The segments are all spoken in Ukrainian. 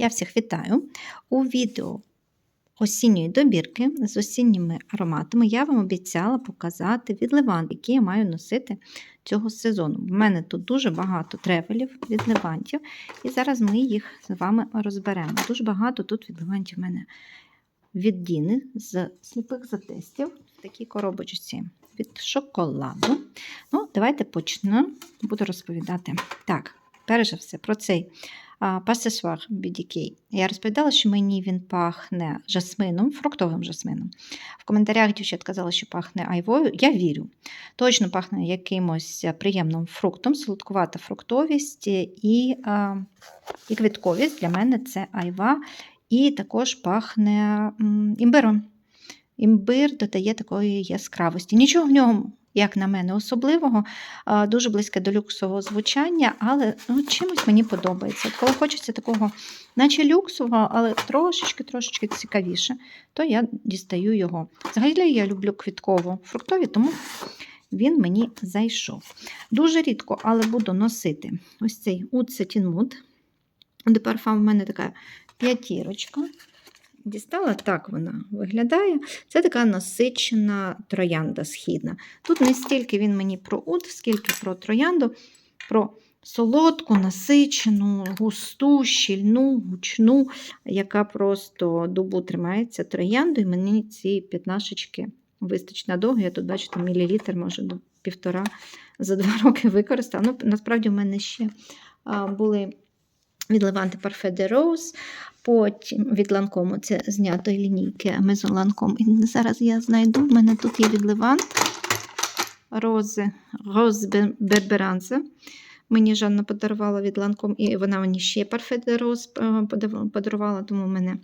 Я всіх вітаю. У відео осінньої добірки з осінніми ароматами я вам обіцяла показати від Левант, які я маю носити цього сезону. У мене тут дуже багато тревелів від Левантів, і зараз ми їх з вами розберемо. Дуже багато тут від Левантів в мене від Діни з сліпих затестів в такій коробочці від шоколаду. Ну, Давайте почнемо, буду розповідати. Так, перш за все, про цей пасесуар BDK. Я розповідала, що мені він пахне жасмином, фруктовим жасмином. В коментарях дівчат казали, що пахне айвою. Я вірю. Точно пахне якимось приємним фруктом, солодкувата фруктовість і, і квітковість. Для мене це айва. І також пахне імбиром. Імбир додає такої яскравості. Нічого в ньому як на мене, особливого, дуже близьке до люксового звучання, але ну, чимось мені подобається. От Коли хочеться такого, наче люксового, але трошечки-трошечки цікавіше, то я дістаю його. Взагалі я люблю квітково фруктові, тому він мені зайшов. Дуже рідко, але буду носити ось цей Mood. Де парфам в мене така п'ятірочка. Дістала, так вона виглядає. Це така насичена троянда східна. Тут не стільки він мені про ут, скільки про троянду, про солодку, насичену, густу, щільну, гучну, яка просто добу тримається троянду, і мені ці п'ятнашечки вистачить надовго. Я тут, бачите, мілілітр, може, до півтора за два роки використала. Ну, Насправді, в мене ще були від Леванти Parfait de Rose, потім від Ланкому це знято лінійки Maison Lancome. І зараз я знайду, в мене тут є від Левант рози, роз Берберанзе. Мені Жанна подарувала від Ланком, і вона мені ще Parfait de Rose подарувала, тому в мене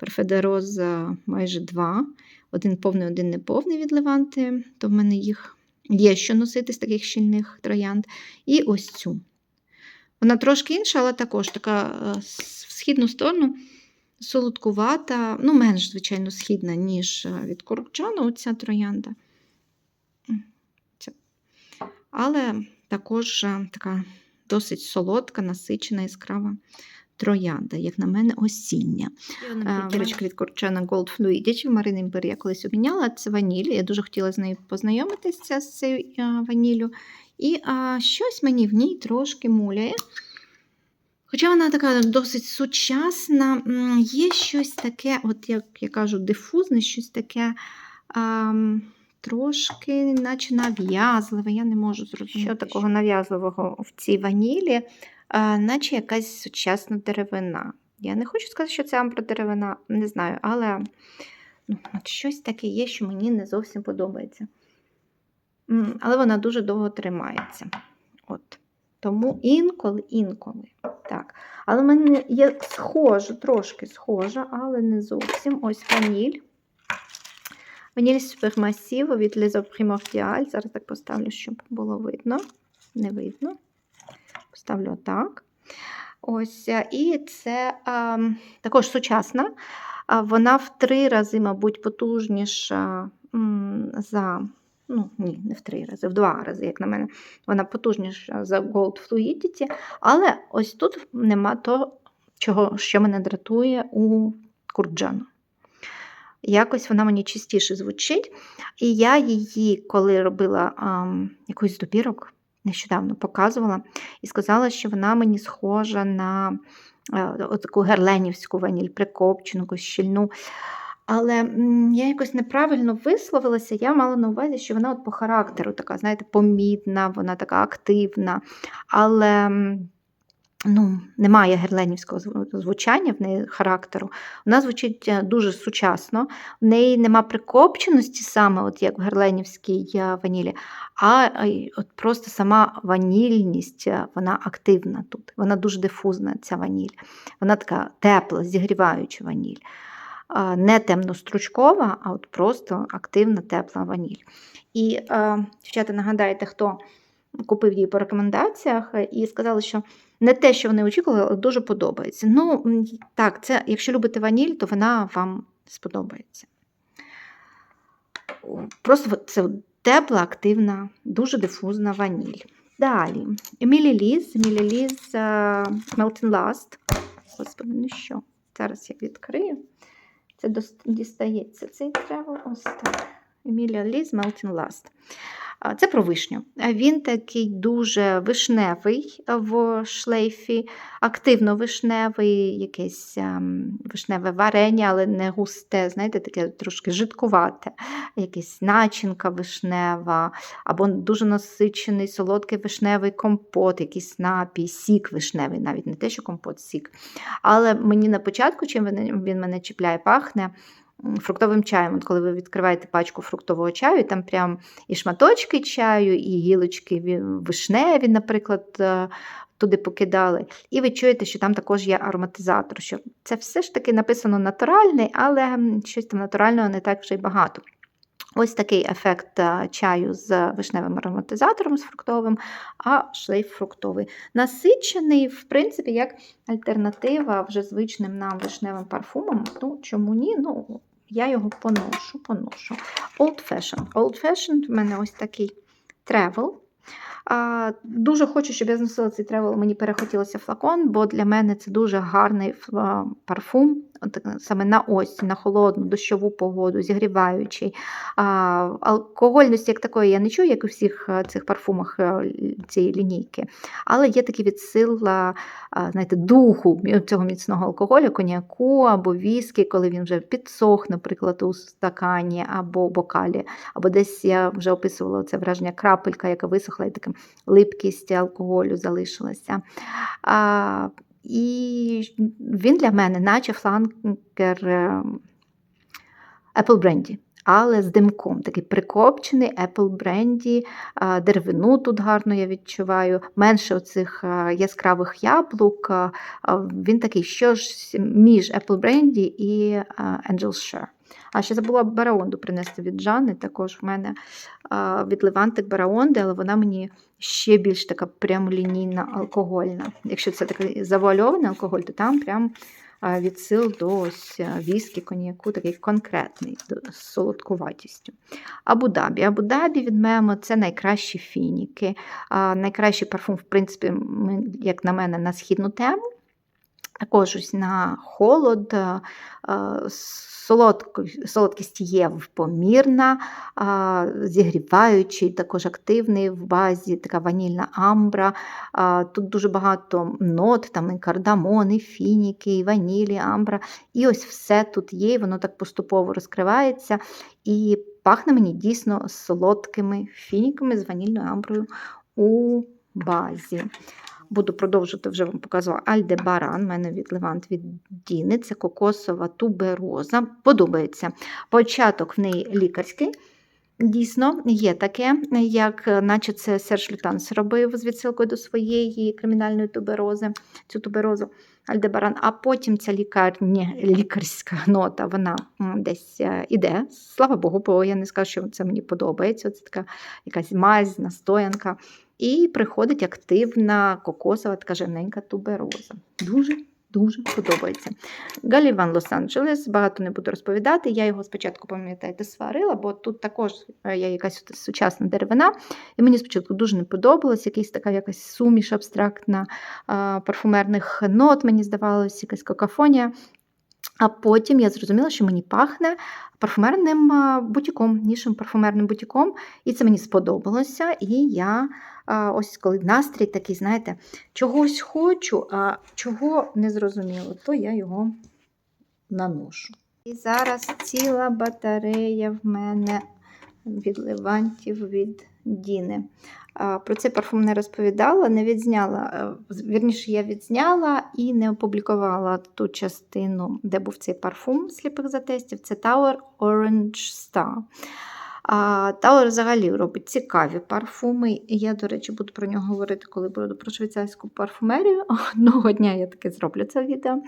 Parfait de Rose майже два. Один повний, один неповний від Леванти, то в мене їх є що носити з таких щільних троянд. І ось цю. Вона трошки інша, але також така е, в східну сторону солодкувата, ну, менш, звичайно, східна, ніж е, від Корокчану, оця троянда. Але також е, така досить солодка, насичена, яскрава троянда, як на мене, осіння. Кірочка від Корчана Gold Fluidity в Марини Імпер я колись обміняла. Це ваніль. Я дуже хотіла з нею познайомитися з цією ваніллю. І а, щось мені в ній трошки муляє. Хоча вона така досить сучасна, є щось таке, от як я кажу, дифузне, щось таке а, трошки, наче нав'язливе. Я не можу зрозуміти. Що такого нав'язливого в цій ванілі, наче якась сучасна деревина. Я не хочу сказати, що це амбродеревина, не знаю, але ну, от щось таке є, що мені не зовсім подобається але вона дуже довго тримається. От. Тому інколи, інколи. Так. Але в мене є схожа, трошки схожа, але не зовсім. Ось ваніль. Ваніль супермасів від Les Primordial. Зараз так поставлю, щоб було видно. Не видно. Поставлю так. Ось, І це а, також сучасна. Вона в три рази, мабуть, потужніша за ну ні, не в три рази, в два рази, як на мене, вона потужніша за Gold Fluidity, але ось тут нема того, чого, що мене дратує у Курджану. Якось вона мені частіше звучить. І я її, коли робила а, якийсь добірок, нещодавно показувала, і сказала, що вона мені схожа на таку герленівську ваніль, прикопчену, щільну. Але я якось неправильно висловилася, я мала на увазі, що вона от по характеру така, знаєте, помітна, вона така активна. Але ну, немає герленівського звучання в неї характеру. Вона звучить е, дуже сучасно, в неї нема прикопченості саме, от як в герленівській е, ванілі, а от просто сама ванільність, е, вона активна тут. Вона дуже дифузна, ця ваніль. Вона така тепла, зігріваюча ваніль не темно-стручкова, а от просто активна тепла ваніль. І, дівчата, нагадайте, хто купив її по рекомендаціях і сказали, що не те, що вони очікували, але дуже подобається. Ну, так, це, якщо любите ваніль, то вона вам сподобається. Просто це тепла, активна, дуже дифузна ваніль. Далі, Емілі Ліз, Емілі Ліз Melting Last. Господи, ну що? Зараз я відкрию. Це дістається цей тревел. Ось так. Емілія Ліз Melting Last. Це про вишню. Він такий дуже вишневий в шлейфі, активно вишневий, якесь ем, вишневе варення, але не густе, знаєте, таке трошки жидкувате, якась начинка вишнева, або дуже насичений солодкий вишневий компот, якийсь напій, сік вишневий, навіть не те, що компот, сік. Але мені на початку, чим він, мене чіпляє, пахне фруктовим чаєм. От коли ви відкриваєте пачку фруктового чаю, там прям і шматочки чаю, і гілочки ві- вишневі, наприклад, е, туди покидали. І ви чуєте, що там також є ароматизатор. Що це все ж таки написано натуральний, але щось там натурального не так вже й багато. Ось такий ефект е, чаю з вишневим ароматизатором, з фруктовим, а шлейф фруктовий. Насичений, в принципі, як альтернатива вже звичним нам вишневим парфумам. Ну, чому ні? Ну, я його поношу, поношу. Old Fashioned. Old Fashioned в мене ось такий тревел. А, Дуже хочу, щоб я зносила цей тревел, мені перехотілося флакон, бо для мене це дуже гарний парфум, саме на осінь, на холодну, дощову погоду, зігріваючий. А, Алкогольності як такої я не чую, як у всіх е, цих парфумах е, цієї лінійки. Але є такий відсил знаєте, духу цього міцного алкоголю, коньяку або віскі, коли він вже підсох, наприклад, у стакані або бокалі. Або десь я вже описувала це враження крапелька, яка висохла, і така липкість алкоголю залишилася. А, і він для мене, наче фланкер е, Apple бренді. Але з димком, такий прикопчений Apple бренді, деревину тут гарно я відчуваю, менше оцих яскравих яблук. Він такий що ж між Apple бренді і а, Angel Share. А ще забула бараонду принести від Жанни. Також в мене від Левантик бараонди, але вона мені ще більш така прямолінійна алкогольна. Якщо це такий завуальований алкоголь, то там прям а, відсил до ось віскі, коньяку, такий конкретний, з солодкуватістю. Абу-Дабі. Абу-Дабі від Мемо це найкращі фініки. Найкращий парфум, в принципі, як на мене, на східну тему. Також на холод, а, солодко- солодкість є помірна, зігріваючий, також активний в базі, така ванільна амбра. Тут дуже багато нот, там і кардамон, і фініки, і ванілі, амбра. І ось все тут є, і воно так поступово розкривається. І пахне мені дійсно солодкими фініками з ванільною амброю у базі. Буду продовжувати, вже вам показувала Альдебаран, в мене від Левант від Діни, це кокосова тубероза. Подобається. Початок в неї лікарський. Дійсно, є таке, як наче це Серж Лютанс робив з відсилкою до своєї кримінальної туберози, цю туберозу Альдебаран, а потім ця лікарня, лікарська нота, вона десь е, іде. Слава Богу, бо я не скажу, що це мені подобається. Це така якась мазь, настоянка. І приходить активна кокосова така жирненька тубероза. Дуже дуже подобається. Галіван Лос-Анджелес, багато не буду розповідати. Я його спочатку, пам'ятаєте, сварила, бо тут також е, є якась сучасна деревина. І мені спочатку дуже не подобалось, якась така якась суміш абстрактна парфумерних нот, мені здавалось, якась какафонія. А потім я зрозуміла, що мені пахне парфумерним бутіком, нішим парфумерним бутіком, і це мені сподобалося. І я ось коли настрій такий, знаєте, чогось хочу, а чого не зрозуміло, то я його наношу. І зараз ціла батарея в мене від левантів від Діни. Про цей парфум не розповідала, не відзняла. е, Вірніше, я відзняла і не опублікувала ту частину, де був цей парфум сліпих затестів. Це Tower Orange Star. Tower взагалі робить цікаві парфуми. Я, до речі, буду про нього говорити, коли буду про швейцарську парфумерію. Одного дня я таки зроблю це відео.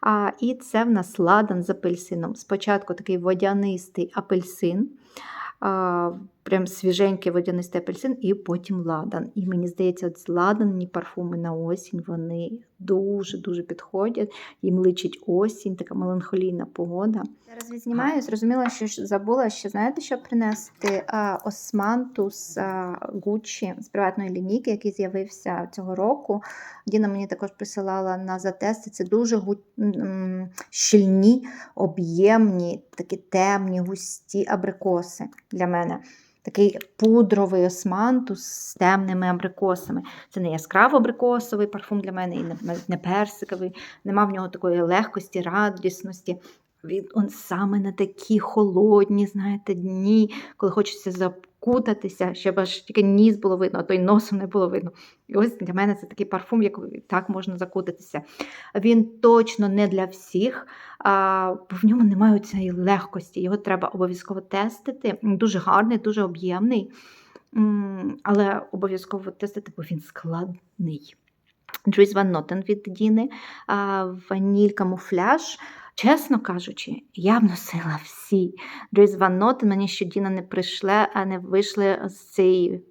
А, І це в нас ладан з апельсином. Спочатку такий водянистий апельсин. uh, прям свіженький водянистий апельсин, і потім ладан. І мені здається, от ладані парфуми на осінь вони дуже-дуже підходять. Їм личить осінь, така меланхолійна погода. Зараз відзнімаю, зрозуміла, що забула ще знаєте, що принести а, османтус Гуччі з приватної лінійки, який з'явився цього року. Діна мені також присилала на затести. Це дуже гу... щільні, об'ємні, такі темні, густі абрикоси для мене. Такий пудровий османтус з темними абрикосами. Це не яскраво абрикосовий парфум для мене, і не, персиковий, нема в нього такої легкості, радісності. Він саме на такі холодні, знаєте, дні, коли хочеться закутатися, щоб аж тільки ніс було видно, а то й носом не було видно. І ось для мене це такий парфум, який так можна закутатися. Він точно не для всіх, а, бо в ньому немає цієї легкості. Його треба обов'язково тестити. Дуже гарний, дуже об'ємний, але обов'язково тестити, бо він складний. Dries Van Noten від Діни, ваніль камуфляж. Чесно кажучи, я б носила всі. Noten, мені ще Діна не прийшли, а не вийшли з цієї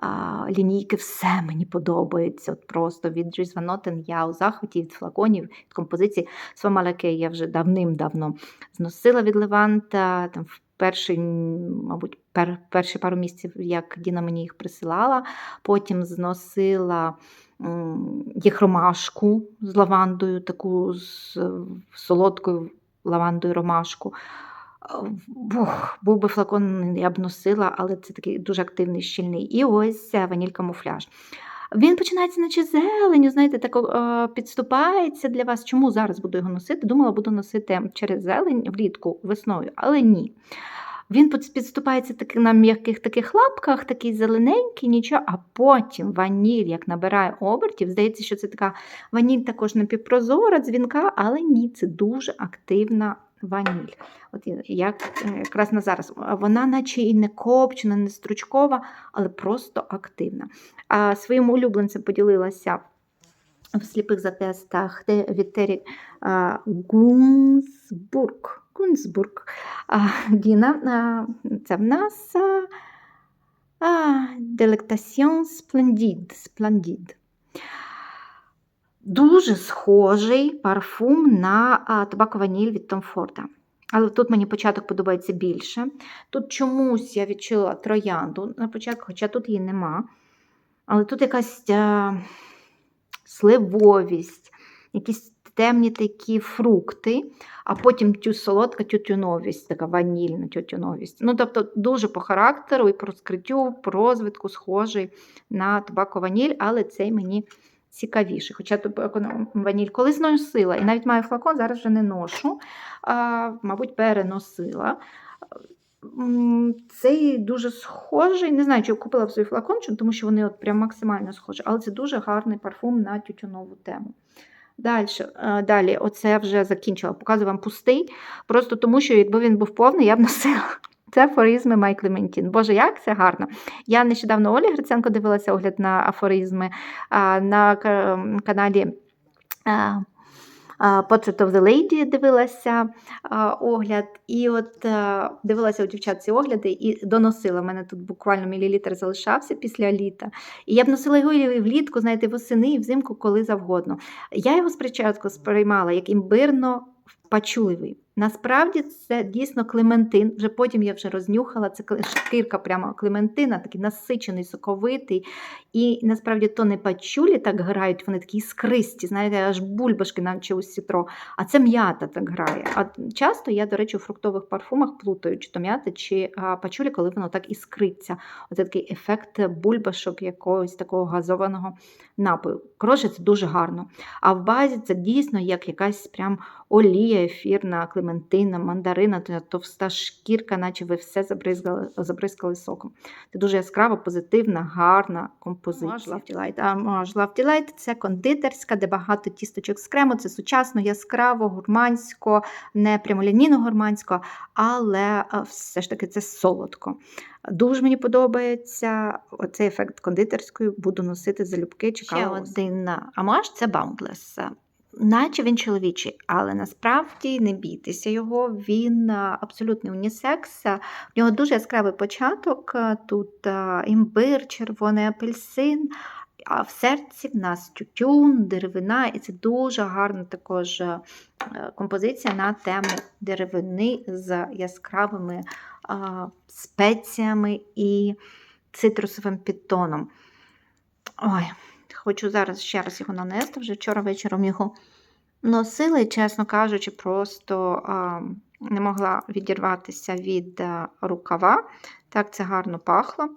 а, лінійки. Все мені подобається. От Просто від Noten я у захваті від флаконів, від композиції. Свамаляки я вже давним-давно зносила від Леванта. Там в перший, мабуть, пер, перші пару місяців, як Діна мені їх присилала, потім зносила їх ромашку з лавандою, таку з солодкою лавандою ромашку. Бух, був би флакон, я б носила, але це такий дуже активний щільний. І ось ваніль камуфляж. Він починається, наче зеленю, знаєте, так о, підступається для вас. Чому зараз буду його носити? Думала, буду носити через зелень влітку весною, але ні. Він підступається таки на м'яких таких лапках, такий зелененький, нічого, а потім ваніль, як набирає обертів, здається, що це така ваніль також напівпрозора, дзвінка, але ні, це дуже активна ваніль. От як е, якраз на зараз. Вона, наче і не копчена, не стручкова, але просто активна. А Своїм улюбленцем поділилася. В сліпих затестах від Террі Гунсбург. Гунсбург. Діна, це в нас Delectation Splendid. Splendid. Дуже схожий парфум на табако ваніль від Tom Ford. Але тут мені початок подобається більше. Тут чомусь я відчула троянду на початку, хоча тут її нема. Але тут якась а, сливовість, якісь темні такі фрукти, а потім тю солодка тютюновість, така ванільна тютюновість. Ну, тобто, дуже по характеру і по розкриттю, по розвитку схожий на табако ваніль, але цей мені цікавіший. Хоча табако ваніль колись носила, і навіть маю флакон, зараз вже не ношу, а, мабуть, переносила. Цей дуже схожий, не знаю, чи я купила в свій флакон, тому що вони от прям максимально схожі, але це дуже гарний парфум на тютюнову тему. Далі, далі, оце вже закінчила. Показую вам пустий. Просто тому, що якби він був повний, я б носила. Це афоризми Май Клементін. Боже, як це гарно. Я нещодавно Олі Гриценко дивилася огляд на афоризми на каналі. Portrait of the Lady дивилася огляд, і от дивилася у дівчат ці огляди і доносила. У мене тут буквально мілілітр залишався після літа. І я б носила його і влітку, знаєте, восени і взимку, коли завгодно. Я його спочатку сприймала як імбирно пачуливий. Насправді це дійсно клементин. Вже потім я вже рознюхала, це шкірка прямо клементина, такий насичений, соковитий. І насправді то не пачулі так грають, вони такі іскристі, знаєте, аж бульбашки, наче у сітро, а це м'ята так грає. А часто я, до речі, у фруктових парфумах плутаю, чи то м'ята, чи пачулі, коли воно так іскриться. Оце такий ефект бульбашок якогось такого газованого напою. Коротше, це дуже гарно. А в базі це дійсно як якась прям олія ефірна, клементина, мандарина, товста шкірка, наче ви все забризкали, забризкали соком. Це дуже яскрава, позитивна, гарна композиція. Love Delight – це кондитерська, де багато тісточок з крему, це сучасно, яскраво, гурмансько, не прямолінійно гурмансько, але все ж таки це солодко. Дуже мені подобається оцей ефект кондитерської, буду носити залюбки. Ще один амаш це Boundless. Наче він чоловічий, але насправді не бійтеся його, він а, абсолютний унісекс. а, В нього дуже яскравий початок. Тут імбир, червоний апельсин, а в серці в нас тютюн, деревина, і це дуже гарна також е, композиція на тему деревини з яскравими а, спеціями і цитрусовим підтоном. Ой, хочу зараз ще раз його нанести. Вже вчора вечором його носила і, чесно кажучи, просто а, не могла відірватися від а, рукава. Так це гарно пахло.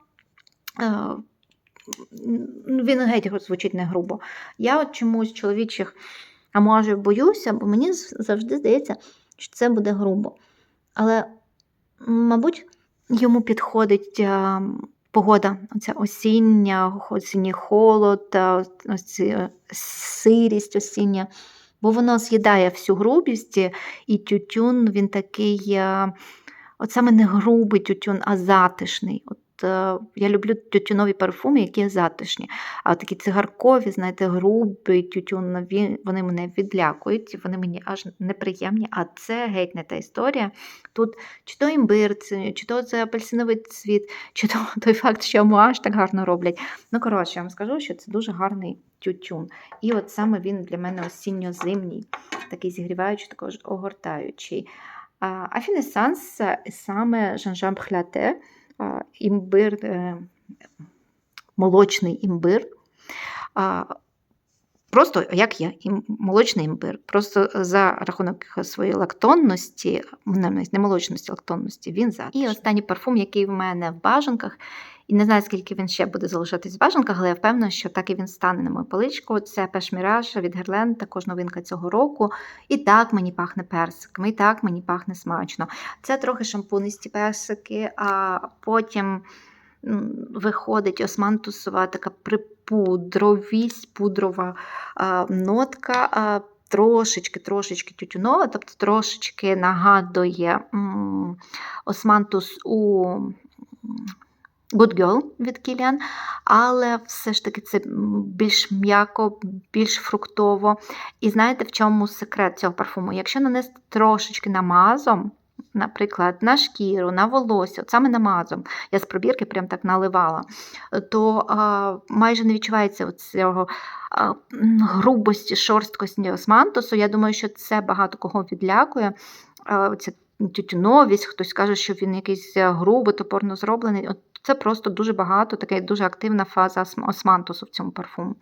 А, він геть звучить не грубо. Я от чомусь чоловічих, а може, боюся, бо мені завжди здається, що це буде грубо. Але, мабуть, йому підходить а, погода, оця осіння, осінній холод, ці, е, сирість осіння, бо воно з'їдає всю грубість, і тютюн він такий, от саме не грубий тютюн, а затишний. От е, я люблю тютюнові парфуми, які затишні. А такі цигаркові, знаєте, грубий тютюн, вони мене відлякують, вони мені аж неприємні, а це геть не та історія. Тут чи то імбир, чи то це апельсиновий цвіт, чи то той факт, що амуаж так гарно роблять. Ну, коротше, я вам скажу, що це дуже гарний тютюн. І от саме він для мене осінньо-зимній, такий зігріваючий, також огортаючий. А Афінесанс саме Жан-Жан Пхляте, імбир, е, молочний імбир. Просто як є, молочний імбир. Просто за рахунок своєї лактонності, не молочності, молочності, лактонності, він за. І останній парфум, який в мене в бажанках, і не знаю, скільки він ще буде залишатись в бажанках, але я впевнена, що так і він стане на мою поличку. Це Пешміраж від Герлен, також новинка цього року. І так мені пахне персиком, і так мені пахне смачно. Це трохи шампунисті персики, а потім виходить османтусова така припудровість, пудрова а, нотка. А, Трошечки, трошечки тютюнова, тобто трошечки нагадує м, османтус у Good Girl від Кіліан, але все ж таки це більш м'яко, більш фруктово. І знаєте, в чому секрет цього парфуму? Якщо нанести трошечки намазом, наприклад, на шкіру, на волосся, от саме намазом, я з пробірки прям так наливала, то а, майже не відчувається цього грубості, шорсткості османтусу. Я думаю, що це багато кого відлякує. А, Ця тютюновість, хтось каже, що він якийсь е, грубо, топорно зроблений. От це просто дуже багато, така дуже активна фаза османтусу в цьому парфуму.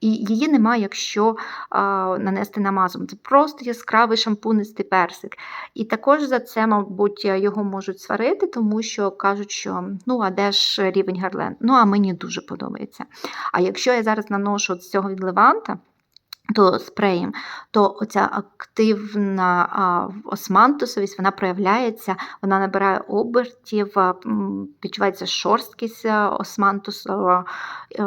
І її немає, якщо а, нанести намазом. Це просто яскравий шампунистий персик. І також за це, мабуть, його можуть сварити, тому що кажуть, що ну, а де ж рівень Гарлен? Ну, а мені дуже подобається. А якщо я зараз наношу з цього від Леванта, то спреєм, то оця активна османтусовість вона проявляється, вона набирає обертів, відчувається шорсткість османтусова, е,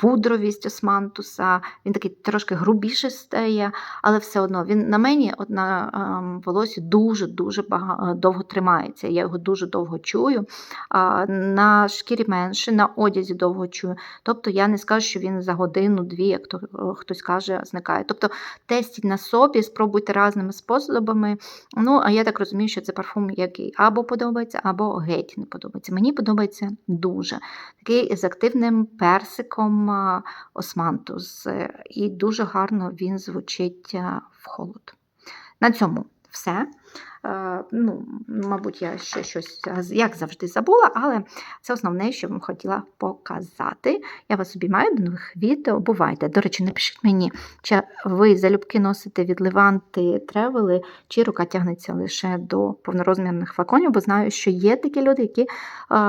пудровість османтуса, він такий трошки грубіше стає, але все одно він на мені от на ем, волосі дуже-дуже довго тримається. Я його дуже довго чую. На шкірі менше, на одязі довго чую. Тобто я не скажу, що він за годину-дві, як то е, хтось каже, зникає. Тобто тестіть на собі, спробуйте різними способами. Ну, а я так розумію, що це парфум, який або подобається, або геть не подобається. Мені подобається дуже. Такий з активним персиком а, османтус. е, І дуже гарно він звучить а, в холод. На цьому все. Е, Ну, мабуть, я ще щось, як завжди, забула, але це основне, що вам хотіла показати. Я вас обіймаю до нових відео. Бувайте. До речі, напишіть мені, чи ви залюбки носите від Леванти тревели, чи рука тягнеться лише до повнорозмірних флаконів, бо знаю, що є такі люди, які,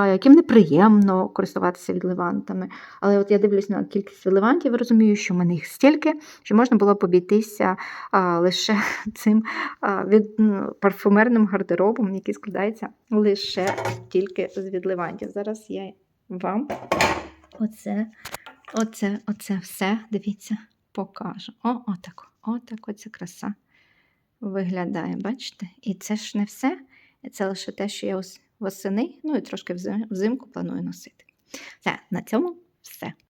яким неприємно користуватися від Левантами. Але от я дивлюсь на кількість Левантів і розумію, що в мене їх стільки, що можна було б обійтися лише цим від, парфумерним гардеробом, який складається лише тільки з відливантів. Зараз я вам оце, оце, оце все, дивіться, покажу. О, отак, отак оця краса виглядає, бачите? І це ж не все. Це лише те, що я восени, ну і трошки взимку планую носити. Все, на цьому все.